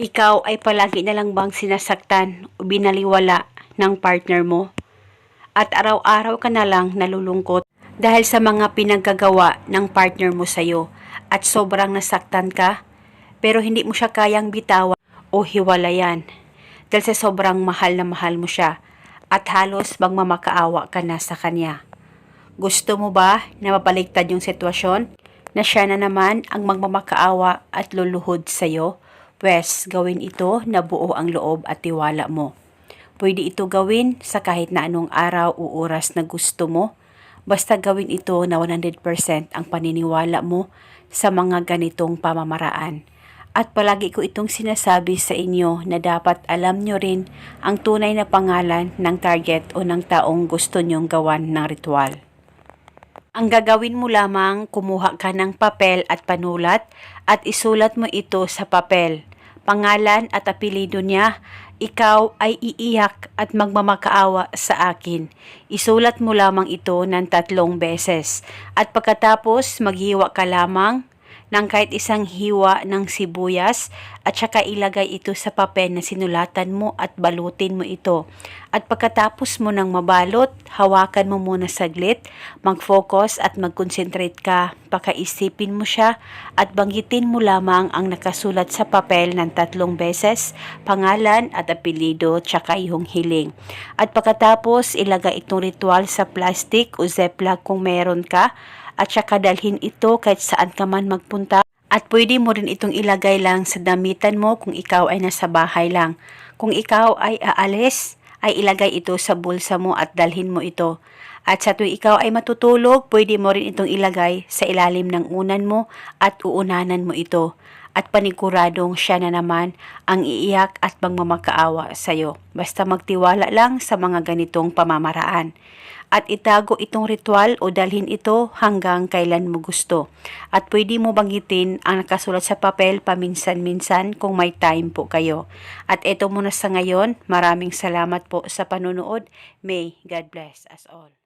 Ikaw ay palagi na lang bang sinasaktan o binaliwala ng partner mo? At araw-araw ka na lang nalulungkot dahil sa mga pinagkagawa ng partner mo sa'yo at sobrang nasaktan ka pero hindi mo siya kayang bitawan o hiwalayan dahil sa sobrang mahal na mahal mo siya at halos magmamakaawa ka na sa kanya. Gusto mo ba na mabaliktad yung sitwasyon? Na siya na naman ang magmamakaawa at luluhod sa'yo? Pwes, gawin ito na buo ang loob at tiwala mo. Pwede ito gawin sa kahit na anong araw o oras na gusto mo. Basta gawin ito na 100% ang paniniwala mo sa mga ganitong pamamaraan. At palagi ko itong sinasabi sa inyo na dapat alam nyo rin ang tunay na pangalan ng target o ng taong gusto nyong gawan ng ritual. Ang gagawin mo lamang, kumuha ka ng papel at panulat at isulat mo ito sa papel. Pangalan at apelido niya, ikaw ay iiyak at magmamakaawa sa akin. Isulat mo lamang ito ng tatlong beses. At pagkatapos, maghiwa ka lamang ng kahit isang hiwa ng sibuyas at saka ilagay ito sa papel na sinulatan mo at balutin mo ito. At pagkatapos mo ng mabalot, hawakan mo muna saglit, mag-focus at mag-concentrate ka. Pakaisipin mo siya at banggitin mo lamang ang nakasulat sa papel ng tatlong beses, pangalan at apelido tsaka iyong hiling. At pagkatapos, ilagay itong ritual sa plastic o ziploc kung meron ka at saka dalhin ito kahit saan ka man magpunta. At pwede mo rin itong ilagay lang sa damitan mo kung ikaw ay nasa bahay lang. Kung ikaw ay aalis, ay ilagay ito sa bulsa mo at dalhin mo ito. At sa tuwing ikaw ay matutulog, pwede mo rin itong ilagay sa ilalim ng unan mo at uunanan mo ito. At paniguradong siya na naman ang iiyak at magmamakaawa sa iyo. Basta magtiwala lang sa mga ganitong pamamaraan at itago itong ritual o dalhin ito hanggang kailan mo gusto. At pwede mo banggitin ang nakasulat sa papel paminsan-minsan kung may time po kayo. At ito muna sa ngayon, maraming salamat po sa panunood. May God bless us all.